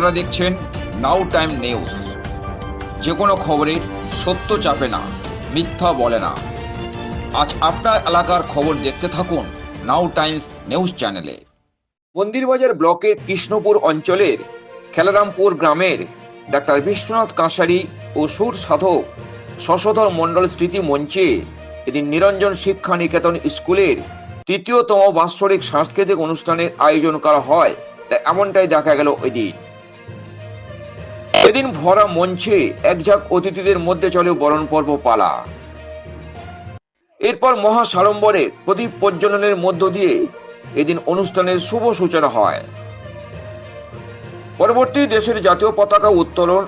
আপনারা দেখছেন নাও time news যে কোনো খবরের সত্য চাপে না, মিথ্যা বলে না। আজ আপনার এলাকার খবর দেখতে থাকুন নাও টাইমস নিউজ চ্যানেলে মন্দিরবাজার ব্লকের কৃষ্ণপুর অঞ্চলের খেলারামপুর গ্রামের ডাক্তার বিশ্বনাথ কাঁসারি ও সুর সাধক শশধর মণ্ডল স্মৃতি মঞ্চে এদিন নিরঞ্জন শিক্ষা নিকেতন স্কুলের তৃতীয়তম বাৎসরিক সাংস্কৃতিক অনুষ্ঠানের আয়োজন করা হয়, তা এমনটাই দেখা গেল এদিন এদিন ভরা মঞ্চে একঝাঁক অতিথিদের মধ্যে চলে বরণ পর্ব পালা। এরপর মহা সাড়ম্বরে প্রদীপ প্রজ্বলনের মধ্য দিয়ে এদিন অনুষ্ঠানের শুভ সূচনা হয়। পরবর্তী দেশের জাতীয় পতাকা উত্তোলন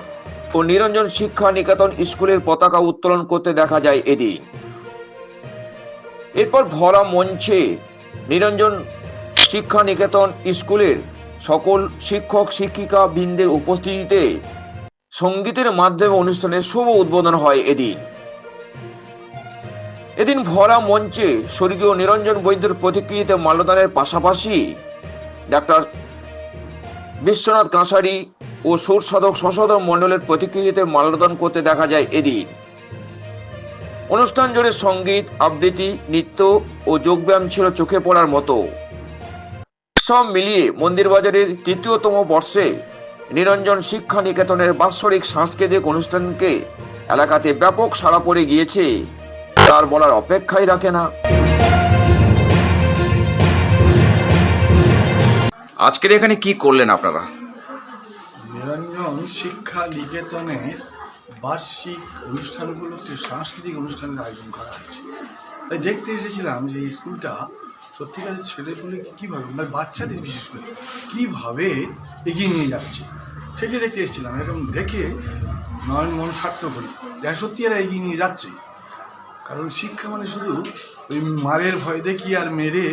ও নিরঞ্জন শিক্ষা নিকেতন স্কুলের পতাকা উত্তোলন করতে দেখা যায় এদিন। এরপর ভরা মঞ্চে নিরঞ্জন শিক্ষা নিকেতন স্কুলের সকল শিক্ষক শিক্ষিকা বৃন্দের উপস্থিতিতে সঙ্গীতের মাধ্যমে অনুষ্ঠানের শুভ উদ্বোধন হয় এদিন। এদিন ভরা মঞ্চে স্বর্গীয় নিরঞ্জন বৈদ্যের প্রতিকৃতিতে মাল্যদানের পাশাপাশি ডাক্তার বিশ্বনাথ কাঁসারি ও সুর সাধক শশধর মণ্ডলের প্রতিকৃতিতে মাল্যদান করতে দেখা যায় এদিন। অনুষ্ঠান জুড়ে সংগীত, আবৃত্তি, নৃত্য ও যোগব্যায়াম ছিল চোখে পড়ার মতো। সব মিলিয়ে মন্দির বাজারের তৃতীয়তম বর্ষে নিরঞ্জন শিক্ষা নিকেতনের বাৎসরিক সাংস্কৃতিক অনুষ্ঠানকে এলাকাতে ব্যাপক সাড়া পড়ে গিয়েছে। তার বলার অপেক্ষাই রাখে না। আজকের এখানে কি করলেন আপনারা? নিরঞ্জন শিক্ষা নিকেতনের বার্ষিক অনুষ্ঠানগুলোকে সাংস্কৃতিক অনুষ্ঠানের আয়োজন করা হয়েছে। তাই দেখতে এসেছিলাম যে এই স্কুলটা সত্যিকারের ছেলেপুলেকে কীভাবে মানে বাচ্চাদের বিশেষ করে কীভাবে এগিয়ে নিয়ে যাচ্ছে। সেটি দেখতে এসেছিলাম, এরকম দেখে নয়ন মন সার্থক করি যারা সত্যি এরা এগিয়ে নিয়ে যাচ্ছে। কারণ শিক্ষা মানে শুধু ওই মারের ভয় দেখি আর মেরে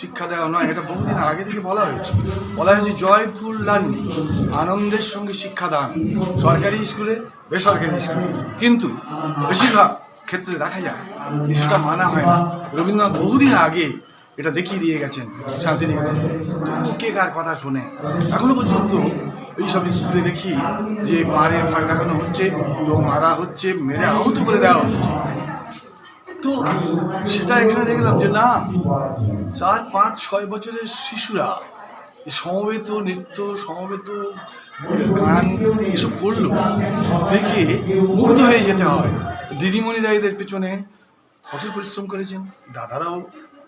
শিক্ষা দেওয়া নয়, এটা বহুদিন আগে থেকে বলা হয়েছে। বলা হয়েছে জয়ফুল লার্নিং, আনন্দের সঙ্গে শিক্ষাদান সরকারি স্কুলে, বেসরকারি স্কুলে। কিন্তু বেশিরভাগ ক্ষেত্রে দেখা যায় যে সেটা মানা হয় রবীন্দ্রনাথ বহুদিন আগে এটা দেখিয়ে দিয়ে গেছেন শান্তিনিকেতনে। কে কার কথা শোনে? এখনও পর্যন্ত এইসব স্কুলে দেখি যে মারের ভয় দেখানো হচ্ছে তো মারা হচ্ছে, মেরে আহত করে দেওয়া হচ্ছে। তো সেটা এখানে দেখলাম যে না, চার, পাঁচ, ছয় বছরের শিশুরা সমবেত নৃত্য, সমবেত গান এসব করল, দেখে মুগ্ধ হয়ে যেতে হয়। দিদিমণিরা এদের পেছনে কঠোর পরিশ্রম করেছেন, দাদারাও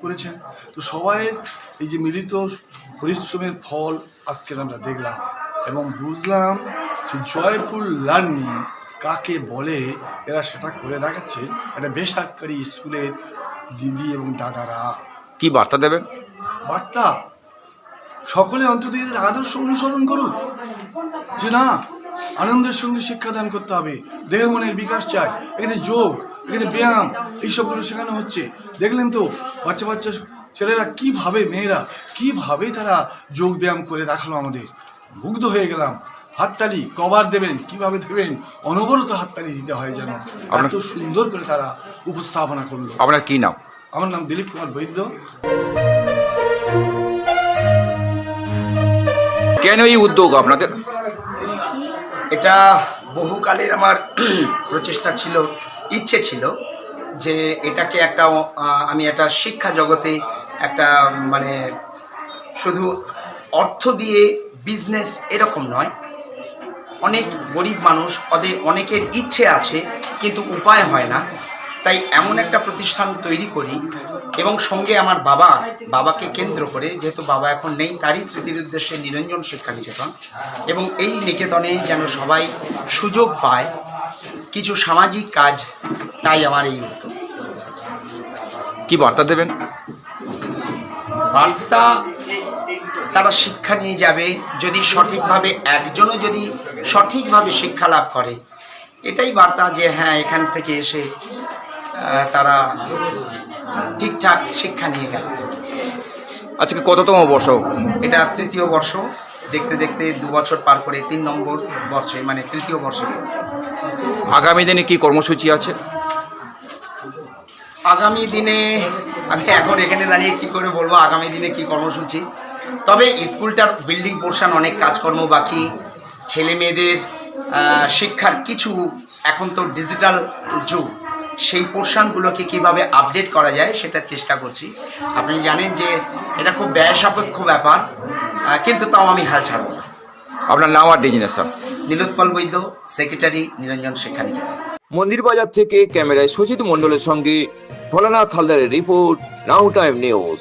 করেছেন। তো সবাইয়ের এই যে মিলিত পরিশ্রমের ফল আজকে আমরা দেখলাম। এবং বুঝলাম যে জয়ফুল লার্নিং কাকে বলে এরা সেটা করে দেখাচ্ছে একটা বেসরকারি স্কুলের দিদি এবং দাদারা। কি বার্তা দেবেন? বার্তা? সকলে অন্তত এদের আদর্শ অনুসরণ করুক। যে না আনন্দের সঙ্গে শিক্ষাদান করতে হবে দেহ মনের বিকাশ চাই এখানে যোগ এখানে ব্যায়াম এইসবগুলো শেখানো হচ্ছে। দেখলেন তো বাচ্চা বাচ্চা ছেলেরা কীভাবে মেয়েরা কীভাবে তারা যোগ ব্যায়াম করে দেখাল আমাদের। মুগ্ধ হয়ে গেলাম। হাততালি কবার দেবেন কীভাবে দেবেন? অনবরত হাততালি দিতে হয় যেন। আপনার- এত সুন্দর করে তারা উপস্থাপনা করল। আপনার কি নাম? আমার নাম দিলীপ কুমার বৈদ্য। কেন এই উদ্যোগ আপনাদের? এটা বহুকালের আমার প্রচেষ্টা ছিল ইচ্ছে ছিল যে এটাকে একটা আমি একটা শিক্ষা জগতে একটা মানে শুধু অর্থ দিয়ে বিজনেস এরকম নয়। অনেক গরিব মানুষ ওদের অনেকের ইচ্ছে আছে কিন্তু উপায় হয় না। তাই এমন একটা প্রতিষ্ঠান তৈরি করি এবং সঙ্গে আমার বাবা বাবাকে কেন্দ্র করে যেহেতু বাবা এখন নেই তারই স্মৃতির উদ্দেশ্যে নিরঞ্জন শিক্ষা নিকেতন এবং এই নিকেতনে যেন সবাই সুযোগ পায় কিছু সামাজিক কাজ তাই আমার এই উদ্যোগ। কি বার্তা দেবেন? বার্তা তারা শিক্ষা নিয়ে যাবে যদি সঠিকভাবে একজনও যদি সঠিকভাবে শিক্ষা লাভ করে। এটাই বার্তা যে হ্যাঁ এখান থেকে এসে তারা ঠিকঠাক শিক্ষা নিয়ে গেল। আজকে কততম বর্ষ? এটা তৃতীয় বর্ষ। দেখতে দেখতে দু বছর পার করে তিন নম্বর বর্ষে মানে তৃতীয় বর্ষে। আগামী দিনে কি কর্মসূচি আছে? আগামী দিনে আমি এখন এখানে দাঁড়িয়ে কি করে বলব আগামী দিনে কি কর্মসূচি? তবে স্কুলটার বিল্ডিং পোর্শন অনেক কাজকর্ম বাকি ছেলে মেয়েদের শিক্ষার কিছু এখন তো ডিজিটাল যুগ সেই পোর্শনগুলোকে কীভাবে আপডেট করা যায় সেটা চেষ্টা করছি। আপনি জানেন যে এটা খুব ব্যয় সাপেক্ষ ব্যাপার কিন্তু তাও আমি হাল ছাড়ব না। আপনার নাম আর ডেজিনেশন নীলোৎপল বৈদ্য সেক্রেটারি নিরঞ্জন শিক্ষা নিকেতন মন্দির বাজার থেকে ক্যামেরায় সুজিত মণ্ডলের সঙ্গে ভোলানাথ হালদারের রিপোর্ট নাও টাইম নিউজ